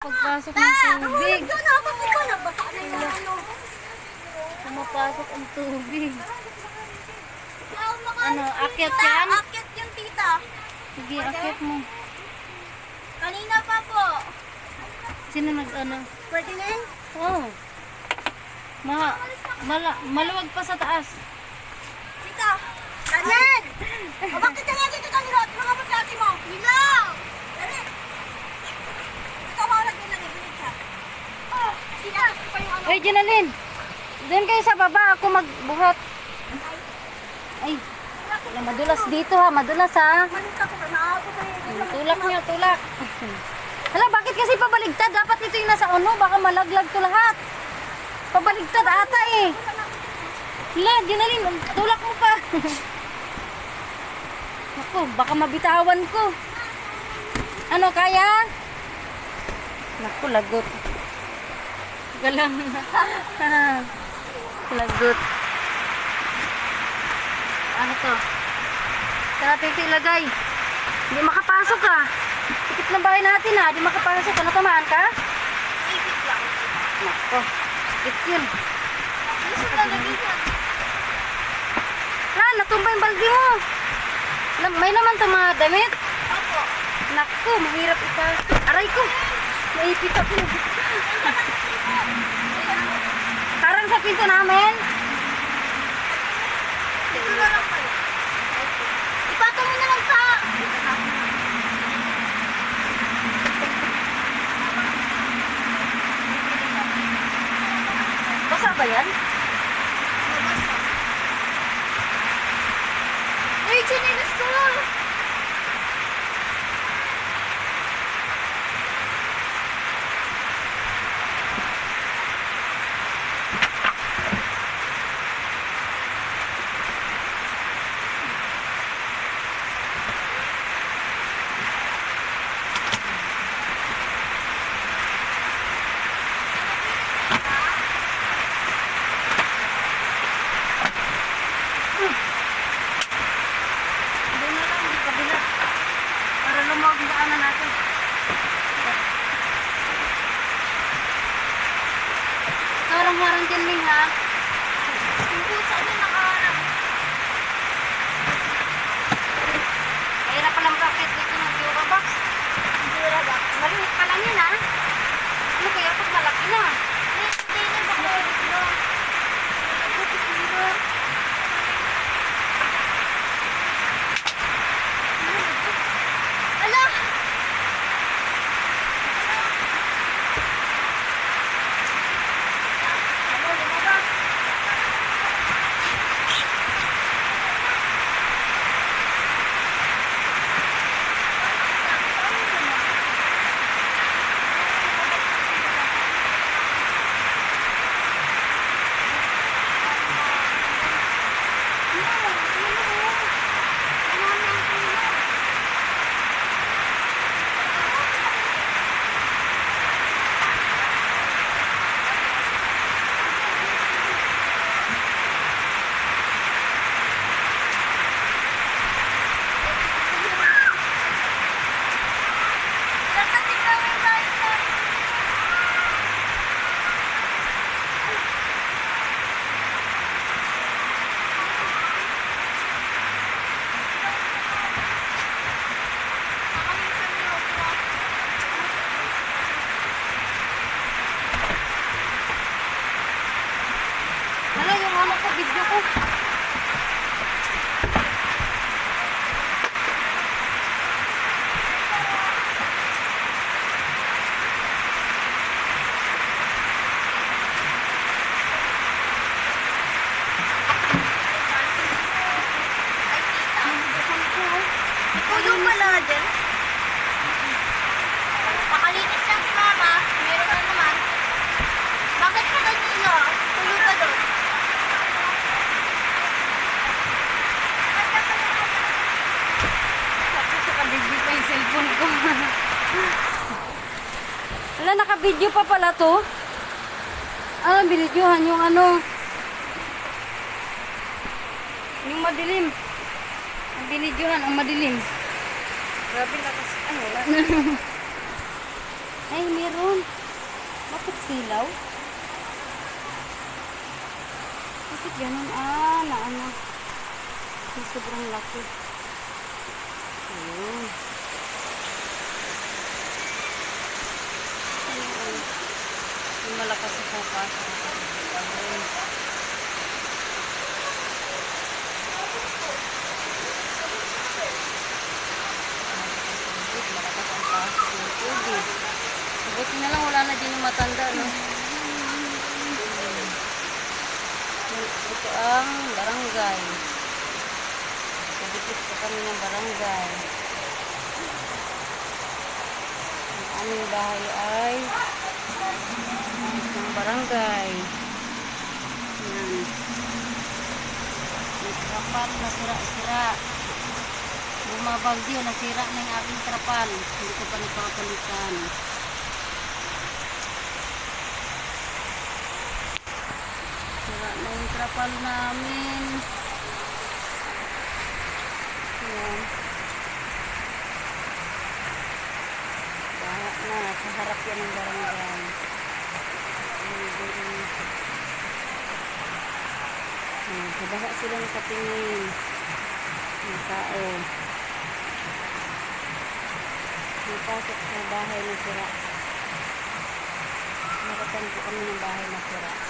Pagpasok ng tubig. Yung ano. Pumapasok ang tubig. Ano, akyat yan? Akyat yung tita. Sige, akyat mo. Kanina pa po. Sino nag ano? Pwede na yun? Oh. Ma mala maluwag pa sa taas. Tita. Ganyan. o bakit ka nga dito kanina? Mga mo sa ate mo. Nila. Dali. Ikaw mga nagbilang ibinig ka. Oh, tita. Janalyn. Doon kayo sa baba. Ako magbuhat. Ay, wala, madulas dito ha. Madulas ha. Tulak niyo, tulak. Hala, bakit kasi pabaligtad? Dapat ito yung nasa uno. Baka malaglag to lahat. Pabaligtad ata eh. Hala, Janalyn, tulak mo pa. Ako, baka mabitawan ko. Ano, kaya? Naku, lagot. Galang. lagot. Ano to? Saan natin ito ilagay? Hindi makapasok ka. Tikit na bahay natin ha. Hindi makapasok ka. Natamaan ka? Ipit lang. Nako. Tikit yun. Gusto talaga yan. Ha, natumba yung balde mo. May naman mga damit. Opo. Naku, mahirap ipasok. Aray ko. Naipit ako. Parang sa pinto namin. Dito na lang kayo. Ipatong mo na lang sa... Basa ba yan? Uy, chinilas ko! Doon na lang, sa kabila. Para lumawag yung daanan natin. Harang-harang dyan, Ming, ha? Yung pusa niya nakaharap. Mahirap palang bracket dito Wala, nakabidyo pa pala to. Ah, binidyohan yung ano. Yung madilim. Ang binidyohan, ang madilim. Grabe lakas. Ay, wala. Ay, meron. Bakit silaw? Bakit ganun? Ah, na ano. Sobrang laki. Ayun. Malakas sa bukas. Ayun. Malakas ang pasok ng tubig. Buti na lang wala na din yung matanda, no? Ito ang barangay. Kadikit pa kami ng barangay. Ang aming bahay ay barangay. Yan. May trapal na sira-sira. Bumabagyo, nasira na yung aking trapal. Hindi ko pa napapalitan. Sira na yung trapal namin. Yan. Baha na, sa harap yan ng barangay. Ayan, Ayan, sa baha sila nakatingin. Yung tao. May pasok sa bahay na sira. Nakatan po kami ng bahay na sira.